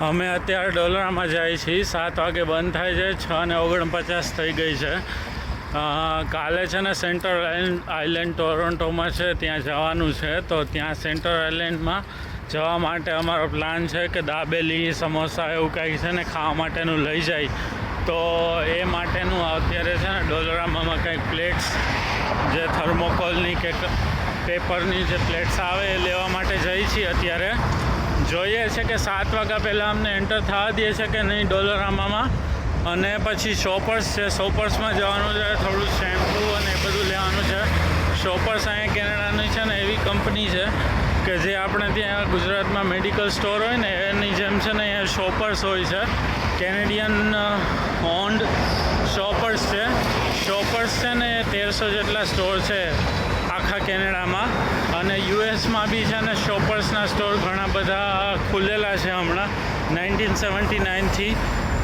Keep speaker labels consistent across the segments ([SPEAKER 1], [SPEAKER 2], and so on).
[SPEAKER 1] અમે અત્યારે ડોલરામાં જઈએ છીએ. સાત વાગે બંધ થાય છે. છ ને ઓગણપચાસ થઈ ગઈ છે. કાલે છે ને સેન્ટ્રલ આઇલેન્ડ ટોરોન્ટોમાં છે. ત્યાં જવાનું છે. તો ત્યાં સેન્ટ્રલ આઇલેન્ડમાં જવા માટે અમારો પ્લાન છે કે દાબેલી, સમોસા એવું કંઈક છે ને ખાવા માટેનું લઈ જાય. તો એ માટેનું અત્યારે છે ને ડોલરામાં કંઈક પ્લેટ્સ જે થર્મોકોલની કે, પેપરની જે પ્લેટ્સ આવે એ લેવા માટે જઈ છીએ અત્યારે. જોઈએ છે કે સાત વાગ્યા પહેલાં અમને એન્ટર થવા દે છે કે નહીં ડોલરામામાં? અને પછી શોપર્સ છે, શોપર્સમાં જવાનું છે, થોડું શેમ્પૂ અને એ બધું લેવાનું છે. શોપર્સ અહીંયા કેનેડાની છે ને એવી કંપની છે કે જે આપણે ત્યાં ગુજરાતમાં મેડિકલ સ્ટોર હોય ને, એની જેમ છે ને અહીંયા શોપર્સ હોય છે. કેનેડિયન ઓન્ડ શોપર્સ છે. શોપર્સ છે ને તેરસો જેટલા સ્ટોર છે. આખા કેનેડામાં અને યુએસમાં બી છે ને શોપર્સના સ્ટોર ઘણા બધા ખુલેલા છે હમણાં, નાઇન્ટીન સેવન્ટી નાઇનથી.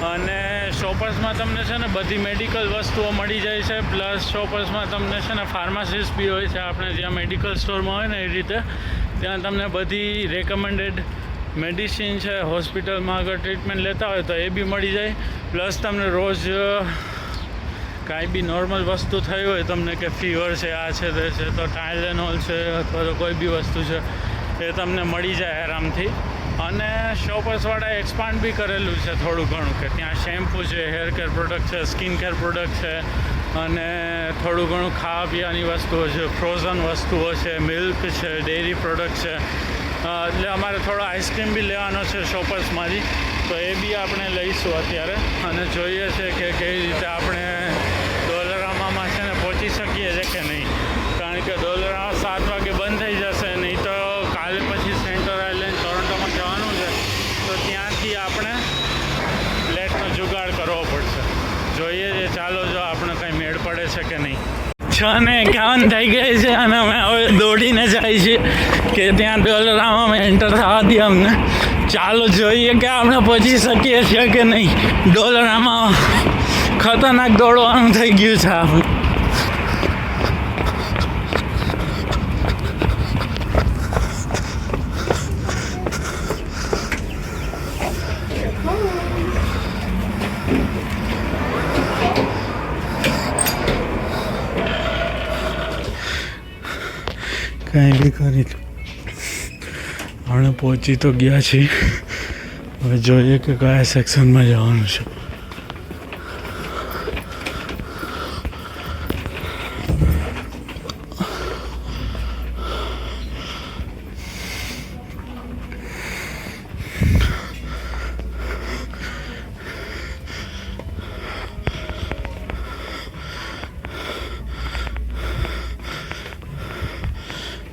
[SPEAKER 1] અને શોપર્સમાં તમને છે ને બધી મેડિકલ વસ્તુઓ મળી જાય છે, પ્લસ શોપર્સમાં તમને છે ને ફાર્માસિસ્ટ બી હોય છે, આપણે જ્યાં મેડિકલ સ્ટોરમાં હોય ને એ રીતે, ત્યાં તમને બધી રેકમેન્ડેડ મેડિસિન છે, હોસ્પિટલમાં આગળ ટ્રીટમેન્ટ લેતા હોય તો એ બી મળી જાય. પ્લસ તમને રોજ કાંઈ બી નોર્મલ વસ્તુ થઈ હોય તમને કે ફીવર છે, આ છે, તે છે, તો ટાયલેનોલ છે, અથવા તો કોઈ બી વસ્તુ છે, એ તમને મળી જાય આરામથી. અને શોપર્સવાળાએ એક્સપાન્ડ બી કરેલું છે થોડું ઘણું, કે ત્યાં શેમ્પૂ છે હેર કેર પ્રોડક્ટ છે સ્કિન કેર પ્રોડક્ટ છે, અને થોડું ઘણું ખાવા પીવાની વસ્તુઓ છે ફ્રોઝન વસ્તુઓ છે મિલ્ક છે ડેરી પ્રોડક્ટ છે. એટલે અમારે થોડો આઈસ્ક્રીમ બી લેવાનો છે શોપર્સમાંથી તો એ બી આપણે લઈશું અત્યારે. અને જોઈએ છે કે કેવી રીતે આપણે ડોલરામામાં છે ને પહોંચી શકીએ છે કે નહીં? કારણ કે ડોલરા સાત વાગે બંધ થઈ જશે, નહીં તો કાલે પછી સેન્ટર આઇલેન્ડ ટોરન્ટોમાં જવાનું છે. તો ત્યાંથી આપણે ફ્લેટનો જુગાડ કરવો પડશે. જોઈએ છે, ચાલો જો આપણે કંઈ મેળ પડે છે કે નહીં. છ ને એકાવન થઈ ગઈ છે અને અમે હવે દોડીને જાય છીએ કે ત્યાં ડોલરામાં એન્ટર થવા દઈએ અમને. ચાલો જોઈએ કે આપણે પહોંચી શકીએ છીએ કે નહીં. ડોલરામાં ખતરનાક દોડવાનું થઈ ગયું છે આપણે. કંઈ બી કરી. આપણે પહોંચી તો ગયા છીએ હવે જોઈએ કે કયા સેક્શનમાં જવાનું છે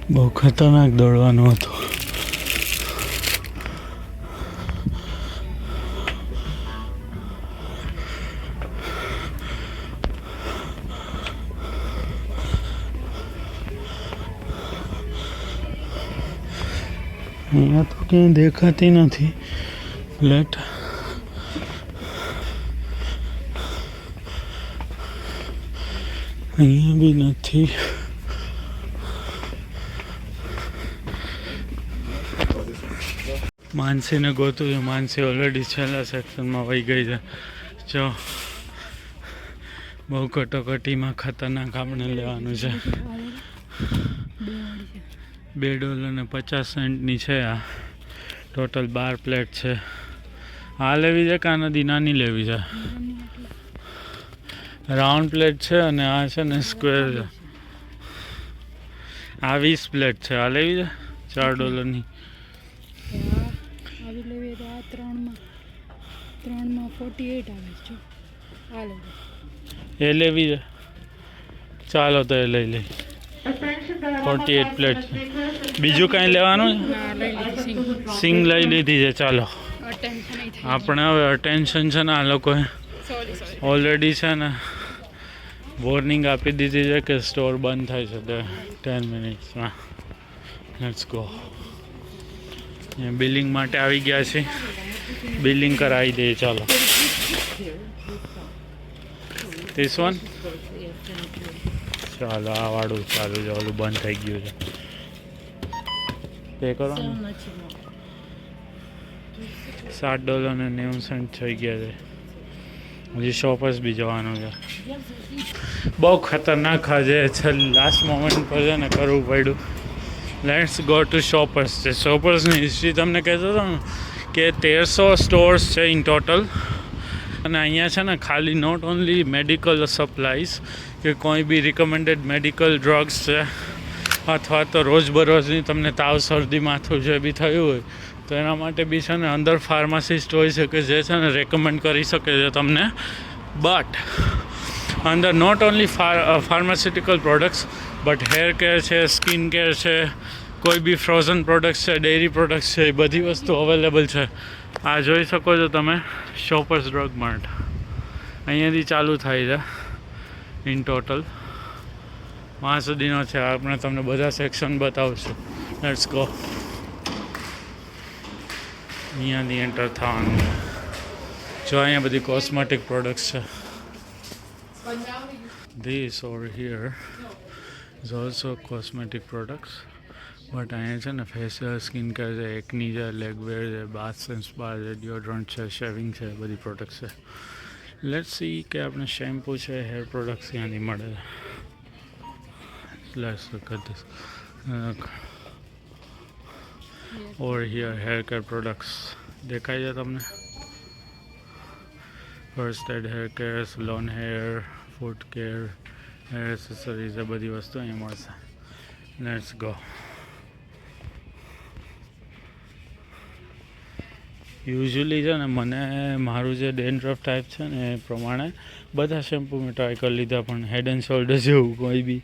[SPEAKER 1] બહુ ખતરનાક દોડવાનું હતું. અહીંયા તો ક્યાંય દેખાતી નથી. લેટ અહીંયા બી નથી. માનસીને ગોતું છે. માનસી ઓલરેડી છેલ્લા સેક્શનમાં વહી ગઈ છે. જો, બહુ કટોકટીમાં ખતરનાક આપણે લેવાનું છે. બે ડોલર ને પચાસ સેન્ટની છે આ. ટોટલ બાર પ્લેટ છે. આ લેવી છે કાં નદી? નાની લેવી છે? રાઉન્ડ પ્લેટ છે અને આ છે ને સ્ક્વેર છે. આ વીસ પ્લેટ છે. આ લેવી છે? ચાર ડોલરની.
[SPEAKER 2] આ ત્રણમાં. ત્રણમાં ફોર્ટી એટ આવે છે આ
[SPEAKER 1] એ લેવી ચાલો તો એ લઈ લઈ. ફોર્ટી એટ પ્લેટ બીજું કાંઈ લેવાનું
[SPEAKER 2] સિંગ.
[SPEAKER 1] લઈ લીધી છે ચાલો. આપણે હવે અટેન્શન છે ને આ લોકોએ. ઓલરેડી છે ને વોર્નિંગ આપી દીધી છે કે સ્ટોર બંધ થાય છે. ટેન મિનિટ્સમાં લેટ્સ ગો બિલિંગ માટે આવી ગયા છે. બિલિંગ કરાવી દઈએ ચાલો. ધીસ વન ચાલો, આ વાળું ચાલુ છે, ઓલું બંધ થઈ ગયું છે. પે કરો સાત ડોલર ને નેવું સેન્ટ થઈ ગયા છે. હજી શોપર્સ બી જવાનું છે. બહુ ખતરનાક આજે છે લાસ્ટ મોમેન્ટ પર છે ને કરવું પડ્યું. લેટ્સ ગો ટુ શોપર્સ છે શોપર્સની હિસ્ટ્રી તમને કહેતો હતો ને કે તેરસો સ્ટોર્સ છે ઇન ટોટલ અને અહીંયા છે ને ખાલી નોટ ઓનલી મેડિકલ સપ્લાઈઝ કે કોઈ બી રિકમેન્ડેડ મેડિકલ ડ્રગ્સ છે અથવા તો રોજબરોજની તમને તાવ શરદી માથું જે બી થયું હોય તો એના માટે બી છે ને અંદર ફાર્માસિસ્ટ હોય છે કે જે છે ને રેકમેન્ડ કરી શકે છે તમને બટ અંદર not only pharmaceutical products but hair care છે સ્કિન કેર છે, કોઈ બી ફ્રોઝન પ્રોડક્ટ્સ છે ડેરી પ્રોડક્ટ્સ છે, એ બધી વસ્તુ અવેલેબલ છે. આ જોઈ શકો છો તમે શોપર્સ ડ્રગ માર્ટ અહીંયાથી ચાલુ થાય છે ઇન ટોટલ વાં સુધીનો છે આપણે તમને બધા સેક્શન બતાવશું. લેટ્સ ગો અહીંયાથી એન્ટર થવાનું. જો અહીંયા બધી કોસ્મેટિક પ્રોડક્ટ્સ છે. This or here. Is also cosmetic products but અહીંયા છે ને ફેશિયલ સ્કિન કેર છે એકની છે લેગવેર છે બાથ એન્ડ સ્પા છે ડિયોડ્રન્ટ છે શેવિંગ છે બધી પ્રોડક્ટ્સ છે લેટ સી કે આપણે શેમ્પૂ છે હેર પ્રોડક્ટ્સ ત્યાંથી મળે છે let's or here hair care products દેખાય છે તમને first aid hair care salon hair foot care hair accessories એ બધી વસ્તુ અહીંયા મળશે લેટ્સ ગો યુઝ્યુઅલી છે ને મને મારું જે ડેન્ડ્રફ ટાઈપ છે ને એ પ્રમાણે બધા શેમ્પૂ મેં ટ્રાય કરી લીધા પણ હેડ એન્ડ શોલ્ડર જેવું કોઈ બી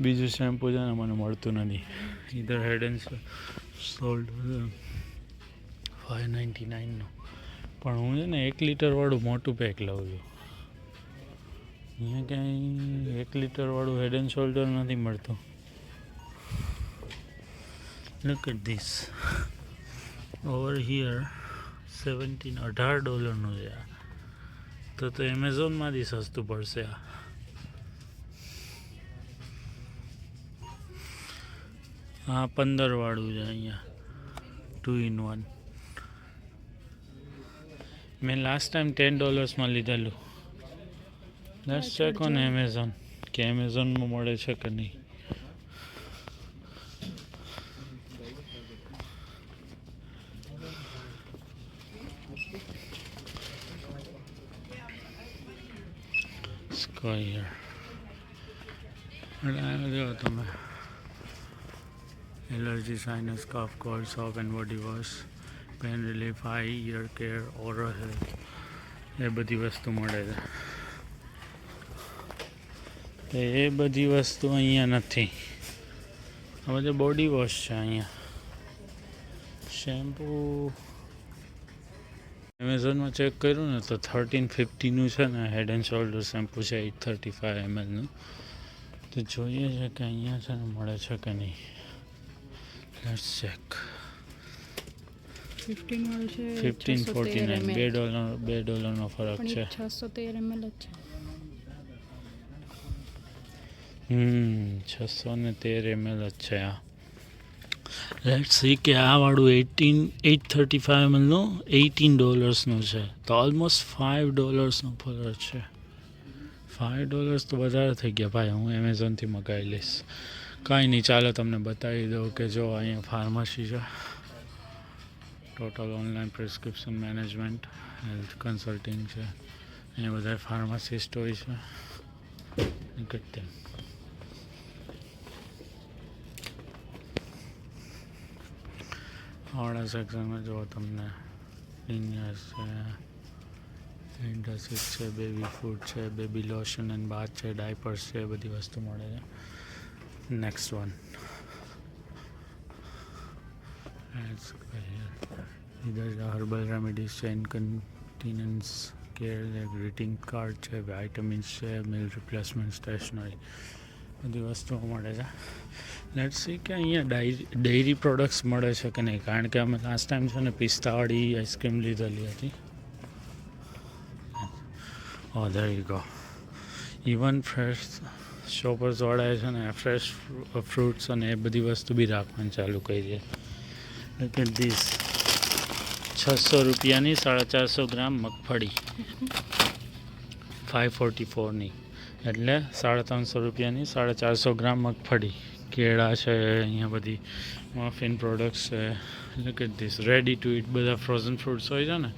[SPEAKER 1] બીજું શેમ્પૂ છે ને મને મળતું નથી ઇધર head and shoulder five ninety નાઇનનું પણ હું છે ને એક લીટરવાળું મોટું પેક લઉં છું અહીંયા ક્યાંય એક લીટરવાળું હેડ એન્ડ શોલ્ડર નથી મળતું. Look at this over here seventeen અઢાર ડોલરનું છે આ. તો તો એમેઝોનમાંથી સસ્તું પડશે આ. હા પંદરવાળું છે અહીંયા. ટુ ઇન વન મેં લાસ્ટ ટાઈમ ટેન ડોલર્સમાં લીધેલું. લેટ્સ ચેક ઓન એમેઝોન કે એમેઝોનમાં મળે છે કે નહીં? સ્કોયર એટલે આ જો તમે allergy sinus cough cold soap and body wash pain relief eye ear care oral health એ બધી વસ્તુ મળે છે. તો એ બધી વસ્તુ અહીંયા નથી. આ બધું બોડી વોશ છે અહીંયા. શેમ્પૂ એમેઝોનમાં ચેક કર્યું ને તો થર્ટીન ફિફ્ટીનું છે ને હેડ એન્ડ શોલ્ડર શેમ્પૂ છે એટ થર્ટી ફાઇવ એમએલનું તો જોઈએ છે કે અહીંયા છે ને મળે છે કે નહીં. લેટ્સ ચેક
[SPEAKER 2] ફિફ્ટીન વાળું છે
[SPEAKER 1] ફિફ્ટીન
[SPEAKER 2] 613
[SPEAKER 1] ફોર્ટી નાઇન બે ડોલર બે ડોલરનો ફરક છે.
[SPEAKER 2] છસો તેર એમએલ જ છે.
[SPEAKER 1] હમ છસો ને તેર એમએલ જ છે આ. લેટ સી કે આ વાળું એટીન એટ થર્ટી ફાઇવ એમએલનું એટીન ડોલર્સનું છે. તો ઓલમોસ્ટ ફાઇવ ડોલર્સનું ફોલર છે. ફાઇવ ડોલર્સ તો વધારે થઈ ગયા. ભાઈ, હું એમેઝોનથી મગાવી લઈશ. કાંઈ નહીં, ચાલો તમને બતાવી દઉં કે જો અહીંયા ફાર્મસી છે. Total online prescription management health consulting છે. અહીંયા બધા ફાર્માસિસ્ટ હોય છે. Good આવડા સેક્શનમાં જો તમને. લિનિયર છે ઇન્ડસ્ટ્રીઝ છે બેબી ફૂડ છે બેબી લોશન એન્ડ બાથ છે ડાયપર્સ છે, બધી વસ્તુ મળે છે. નેક્સ્ટ વન હર્બલ રેમેડીઝ છે ઇન્કન્ટિનન્સ કેર ગ્રીટિંગ કાર્ડ છે વાઇટમિન્સ છે મિલ રિપ્લેસમેન્ટ સ્ટેશનરી બધી વસ્તુઓ મળે છે. લેટ સી કે અહીંયા ડાયરી ડેરી પ્રોડક્ટ્સ મળે છે કે નહીં? કારણ કે અમે લાસ્ટ ટાઈમ છે ને પિસ્તાવાળી આઈસ્ક્રીમ લીધેલી હતી. ઓ there you go even fresh શોપર્સવાળાએ છે ને ફ્રેશ ફ્રૂટ્સ અને એ બધી વસ્તુ બી રાખવાનું ચાલુ કરી છે. કે ધીસ છસો રૂપિયાની સાડા ચારસો ગ્રામ મગફળી. ફાઇવ ફોર્ટી ફોરની એટલે સાડા ત્રણસો રૂપિયાની સાડા ચારસો ગ્રામ મગફળી. કેળા છે અહીંયા બધી મફિન પ્રોડક્ટ્સ છે. Look at this ready to eat બધા ફ્રોઝન ફ્રૂટ્સ હોય છે ને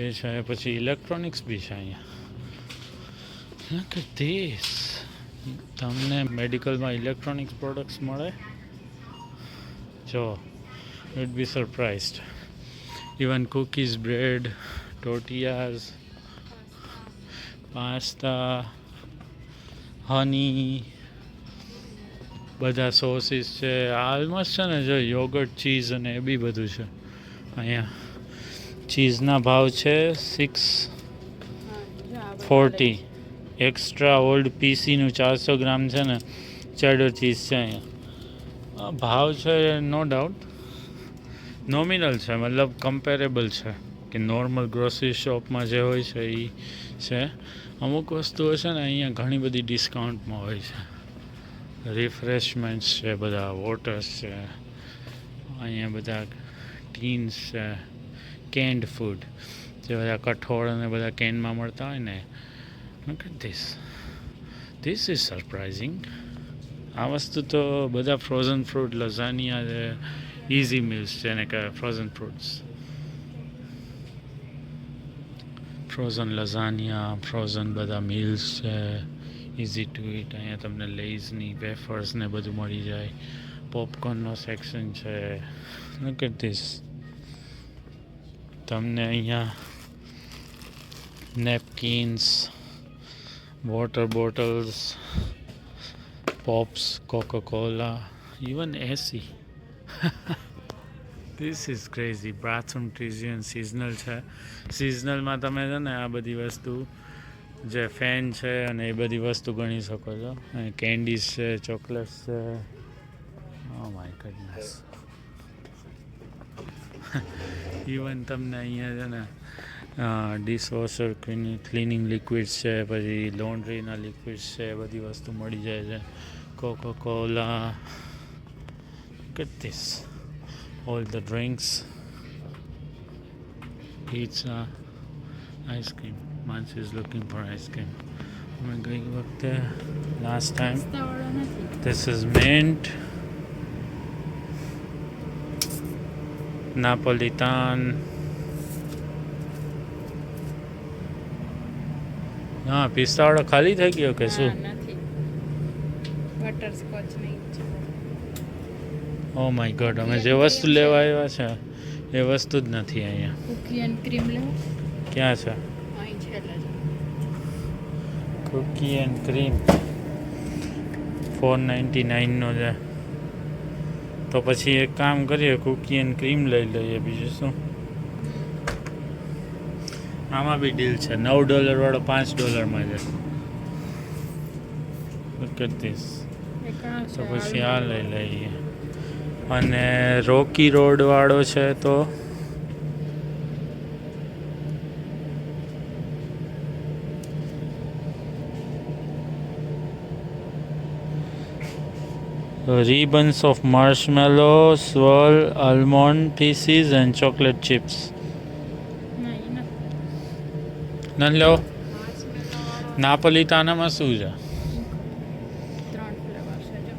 [SPEAKER 1] એ છે. પછી ઇલેક્ટ્રોનિક્સ બી છે અહીંયા. લુક ધીસ તમને મેડિકલમાં ઇલેક્ટ્રોનિક્સ પ્રોડક્ટ્સ મળે? જો you'd be surprised even cookies bread ટોટિયાઝ pasta, honey, બધા સોસીસ છે. આલમોસ્ટ છે ને જો યોગર્ટ ચીઝ અને એ બી બધું છે. અહીંયા ચીઝના ભાવ છે સિક્સ ફોર્ટી એક્સ્ટ્રા ઓલ્ડ પીસીનું ચારસો ગ્રામ છે ને ચેડર ચીઝ છે અહીંયા. ભાવ છે નો ડાઉટ નોમિનલ છે મતલબ કમ્પેરેબલ છે. કે નોર્મલ ગ્રોસરી શોપમાં જે હોય છે એ છે. અમુક વસ્તુઓ છે ને અહીંયા ઘણી બધી ડિસ્કાઉન્ટમાં હોય છે. રિફ્રેશમેન્ટ્સ છે, બધા વોટર્સ છે. અહીંયા બધા ટીન્સ છે. કેન્ડ ફૂડ જે બધા કઠોળ અને બધા કેનમાં મળતા હોય ને. This this this. સરપ્રાઇઝિંગ આ વસ્તુ તો બધા ફ્રોઝન ફ્રૂટ લઝાનિયા છે ઇઝી મિલ્સ છે ને કે frozen fruits frozen lasagna frozen બધા મિલ્સ છે ઇઝી ટુ ઇટ અહીંયા તમને લેઝની વેફર્સ ને બધું મળી જાય. પોપકોર્નનો સેક્શન છે. લુક ધીસ તમને અહીંયા napkins water bottles pops Coca Cola even AC this is crazy bathroom ટ્રીઝિયન seasonal છે. સિઝનલમાં તમે છે ને આ બધી વસ્તુ જે ફેન છે અને એ બધી વસ્તુ ગણી શકો છો. કેન્ડીઝ છે ચોકલેટ્સ છે. ઓ માય ગડનેસ ઇવન તમને અહીંયા છે ને ડિશવોશર ક્લિનિંગ લિક્વિડ્સ છે, પછી લોન્ડ્રીના લિક્વિડ્સ છે એ બધી વસ્તુ મળી જાય છે. Coca Cola this. All the drinks. Pizza. Ice cream. Mansi is looking for ice cream. અમે ગઈ વખતે લાસ્ટ ટાઈમ
[SPEAKER 2] પિસ્તાવાળો નથી
[SPEAKER 1] This is mint. Napolitan. હા પિસ્તાવાળો ખાલી થઈ ગયો કે શું
[SPEAKER 2] ના, નથી બટર સ્કોચ નહીં છે
[SPEAKER 1] ઓ માય ગોડ અમે જે વસ્તુ લેવા આવ્યા છે એ વસ્તુ જ નથી અહીંયા.
[SPEAKER 2] કુકી એન્ડ ક્રીમ લેવો
[SPEAKER 1] ક્યાં છે? Cookie and cream four ninety નાઇનનો છે. તો પછી એક કામ કરીએ કુકી એન્ડ ક્રીમ લઈ લઈએ બીજું શું? આમાં બી ડીલ છે. નવ ડોલરવાળો પાંચ ડોલરમાં છે.
[SPEAKER 2] આ
[SPEAKER 1] તો પછી આ લઈ લઈએ. અને રોકી રોડ વાળો છે તો ribbons of marshmallow, swirl, almond pieces and chocolate chips.
[SPEAKER 2] ના, એ નથી.
[SPEAKER 1] ન લો
[SPEAKER 2] Marshmallow વાળો
[SPEAKER 1] નાપોલિતાનામાં શું છે
[SPEAKER 2] ત્રણ ફ્લેવર છે જો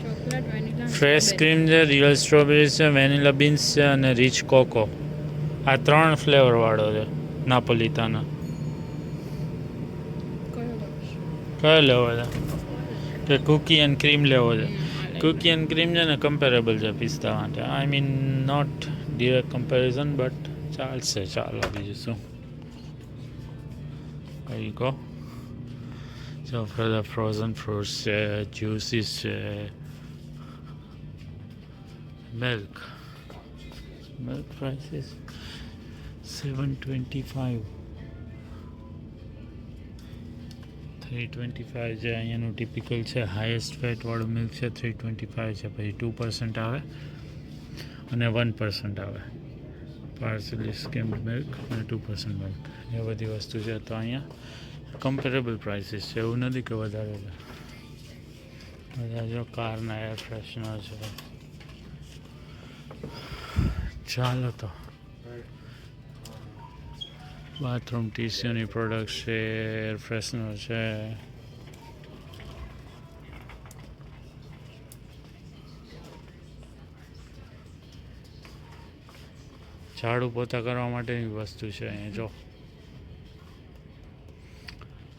[SPEAKER 2] ચોકલેટ વેનીલા
[SPEAKER 1] ફ્રેશ ક્રીમ છે રિયલ સ્ટ્રોબેરી છે વેનીલા બીન્સ છે અને રીચ કોકો આ ત્રણ ફ્લેવરવાળો છે નાપોલિતાના કયો લેવો છે? કે કુકી એન્ડ ક્રીમ લેવો છે. કુકી એન્ડ ક્રીમ છે ને કમ્પેરેબલ છે પિસ્તા માટે. I mean not direct comparison but ચાલશે ચાલો બીજું શું? કઈ કહો જો ફ્રોઝન ફ્રૂટ્સ છે જ્યુસીસ છે milk prices seven twenty five three twenty five છે, અહીંયાનું ટિપિકલ છે હાઈએસ્ટ ફેટવાળું મિલ્ક છે થ્રી ટ્વેન્ટી ફાઇવ છે, પછી ટુ પર્સન્ટ આવે અને વન પર્સન્ટ આવે. પાર્સલી સ્કીમ્ડ મિલ્ક અને ટુ પર્સન્ટ મિલ્ક એ બધી વસ્તુ છે, તો અહીંયા કમ્પેરેબલ પ્રાઇસીસ છે, એવું નથી કે વધારે બધા જો કારના એર ફ્રેશનર છે. ચાલો તો. બાથરૂમ ટીસ્યુની પ્રોડક્ટ છે એર ફ્રેશનર છે. ઝાડુ પોતા કરવા માટેની વસ્તુ છે અહીંયા, જો.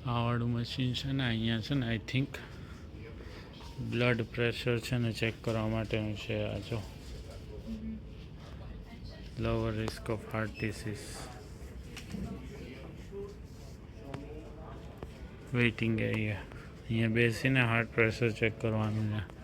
[SPEAKER 1] આવાળું મશીન છે ને, અહીંયા છે ને આઈ થિંક બ્લડ પ્રેશર છે ને ચેક કરવા માટેનું છે આ, જો. Lower risk of heart disease. Waiting area અહીંયા બેસીને હાર્ટ પ્રેશર ચેક કરવાનું છે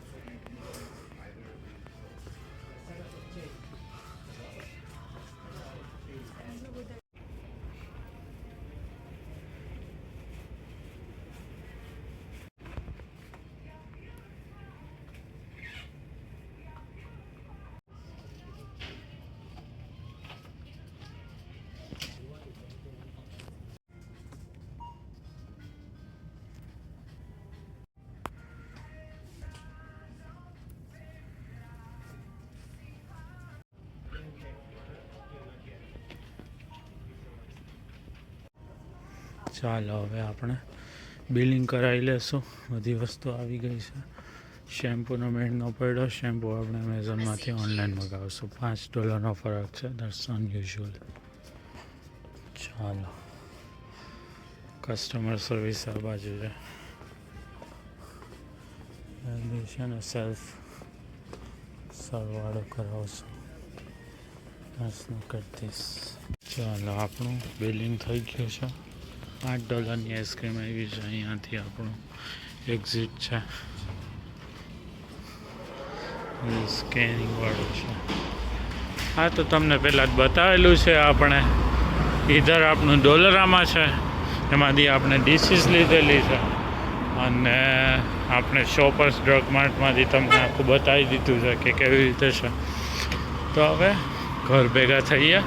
[SPEAKER 1] ચાલો, હવે આપણે બિલિંગ કરાવી લેશું. બધી વસ્તુ આવી ગઈ છે. શેમ્પૂનો મેળનો ન પડ્યો. શેમ્પૂ આપણે એમેઝોનમાંથી ઓનલાઈન મગાવીશું. પાંચ ડોલરનો ફરક છે. દેટ્સ અનયુઝ્યુઅલ ચાલો. કસ્ટમર સર્વિસ આ બાજુ છે. છે ને સેલ્ફ સરવાળો કરાવશું. લુક એટ ચાલો, આપણું બિલિંગ થઈ ગયું છે. આઠ ડોલરની આઈસ્ક્રીમ આવી છે. અહીંયાથી આપણું એક્ઝિટ છે. સ્કેનિંગ વાળું છે. હા તો તમને પહેલાં જ બતાવેલું છે આપણે. ઇધર આપણું ડોલરામાં છે. એમાંથી આપણે ડીસીસ લીધેલી છે. અને આપણે શોપર્સ ડ્રગ માર્ટમાંથી તમને આખું બતાવી દીધું છે કે કેવી રીતે છે. તો હવે ઘર ભેગા થઈએ.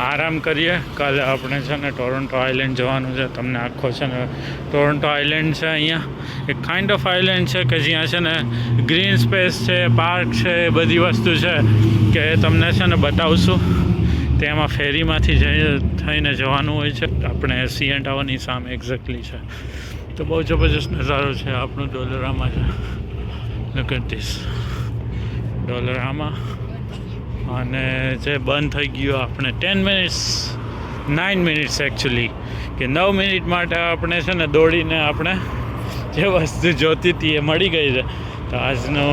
[SPEAKER 1] આરામ કરીએ. કાલે આપણે છે ને ટોરન્ટો આઇલેન્ડ જવાનું છે. તમને આખો છે ને ટોરન્ટો આઇલેન્ડ છે અહીંયા. એક કાઇન્ડ ઓફ આઇલેન્ડ છે કે જ્યાં છે ને ગ્રીન સ્પેસ છે પાર્ક છે, એ બધી વસ્તુ છે કે તમને છે ને બતાવશું. તેમાં ફેરીમાંથી જઈ, થઈને જવાનું હોય છે. આપણે સીએન ટાવરની સામે એક્ઝેક્ટલી છે. તો બહુ જબરજસ્ત નજારો છે આપણું ડોલરામાં છે. લુક ધીસ ડોલરામાં અને જે બંધ થઈ ગયું આપણે ten minutes nine minutes actually કે નવ મિનિટ માટે આપણે છે ને દોડીને આપણે જે વસ્તુ જોતી હતી એ મળી ગઈ છે. તો આજનો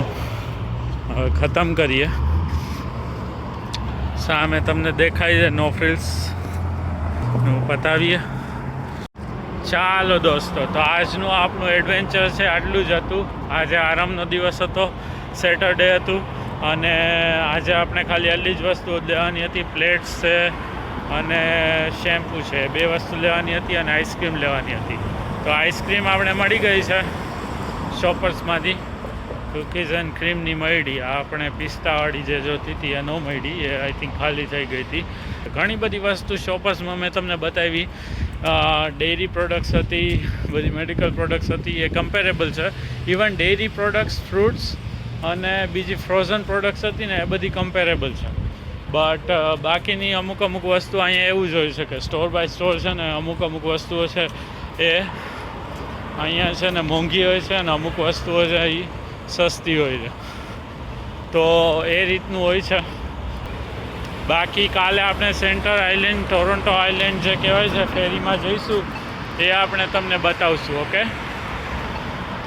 [SPEAKER 1] ખતમ કરીએ. સામે તમને દેખાય છે નો ફ્રિલ્સનું પતાવીએ. ચાલો દોસ્તો, તો આજનું આપણું એડવેન્ચર છે આટલું જ હતું. આજે આરામનો દિવસ હતો સેટરડે હતું. અને આજે આપણે ખાલી આટલી જ વસ્તુ લેવાની હતી, પ્લેટ્સ છે અને શેમ્પૂ છે. બે વસ્તુ લેવાની હતી અને આઈસ્ક્રીમ લેવાની હતી. તો આઈસ્ક્રીમ આપણે મળી ગઈ છે શોપર્સમાંથી. કુકીઝ એન્ડ ક્રીમની મળી. આપણે પિસ્તાવાળી જે જોતી હતી, એ ન મળી. એ આઈ થિંક ખાલી થઈ ગઈ હતી. ઘણી બધી વસ્તુ શોપર્સમાં મેં તમને બતાવી. ડેરી પ્રોડક્ટ્સ હતી, બધી મેડિકલ પ્રોડક્ટ્સ હતી. એ કમ્પેરેબલ છે. ઇવન ડેરી પ્રોડક્ટ્સ, ફ્રૂટ્સ અને બીજી ફ્રોઝન પ્રોડક્ટ્સ હતી ને, એ બધી કમ્પેરેબલ છે. બટ બાકીની અમુક અમુક વસ્તુ અહીંયા એવું જોઈ છે કે સ્ટોર બાય સ્ટોર છે ને, અમુક અમુક વસ્તુઓ છે એ અહીંયા છે ને મોંઘી હોય છે અને અમુક વસ્તુઓ છે એ સસ્તી હોય છે. તો એ રીતનું હોય છે. બાકી કાલે આપણે સેન્ટર આઇલેન્ડ ટોરોન્ટો આઇલેન્ડ જે કહેવાય છે, ફેરીમાં જઈશું, એ આપણે તમને બતાવશું, ઓકે?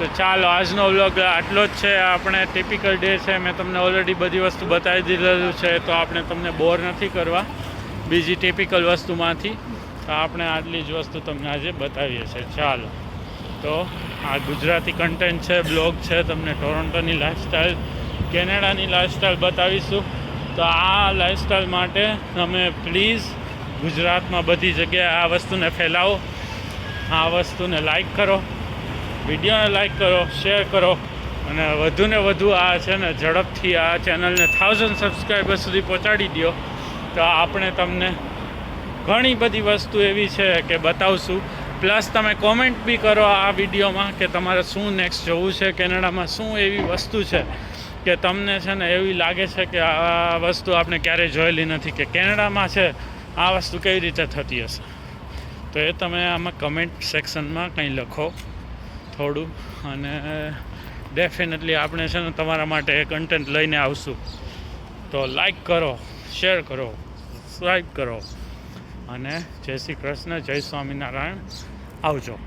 [SPEAKER 1] તો ચાલો, આજનો વ્લોગ આટલો જ છે. આપણે ટિપિકલ ડે છે. મેં તમને ઓલરેડી બધી વસ્તુ બતાવી દીધેલું છે, તો આપણે તમને બોર નથી કરવા. બીજી ટિપિકલ વસ્તુમાંથી. તો આપણે આટલી જ વસ્તુ તમને આજે બતાવીએ છીએ. ચાલો. તો આ ગુજરાતી કન્ટેન્ટ છે બ્લોગ છે, તમને ટોરોન્ટોની લાઇફસ્ટાઈલ કેનેડાની લાઇફસ્ટાઈલ બતાવીશું. તો આ લાઇફસ્ટાઈલ માટે તમે પ્લીઝ ગુજરાતમાં બધી જગ્યાએ આ વસ્તુને ફેલાવો. આ વસ્તુને લાઈક કરો. વિડીયોને લાઇક કરો, શેર કરો અને વધુને વધુ આ છે ને ઝડપથી આ ચેનલને થાઉઝન્ડ સબસ્ક્રાઈબર સુધી પહોંચાડી દો તો આપણે તમને ઘણી બધી વસ્તુ એવી છે કે બતાવશું. પ્લસ તમે કોમેન્ટ બી કરો આ વિડીયોમાં કે તમારે શું નેક્સ્ટ જવું છે, કેનેડામાં શું એવી વસ્તુ છે કે તમને છે ને એવી લાગે છે કે આ વસ્તુ આપણે ક્યારેય જોયેલી નથી કે કેનેડામાં છે, આ વસ્તુ કેવી રીતે થતી હશે. તો એ તમે આમાં કમેન્ટ સેક્શનમાં કંઈ લખો. થોડું. અને ડેફિનેટલી આપણે છે ને તમારા માટે કન્ટેન્ટ લઈને આવશું. તો લાઈક કરો શેર કરો સબસ્ક્રાઈબ કરો. અને જય શ્રી કૃષ્ણ, જય સ્વામિનારાયણ. આવજો.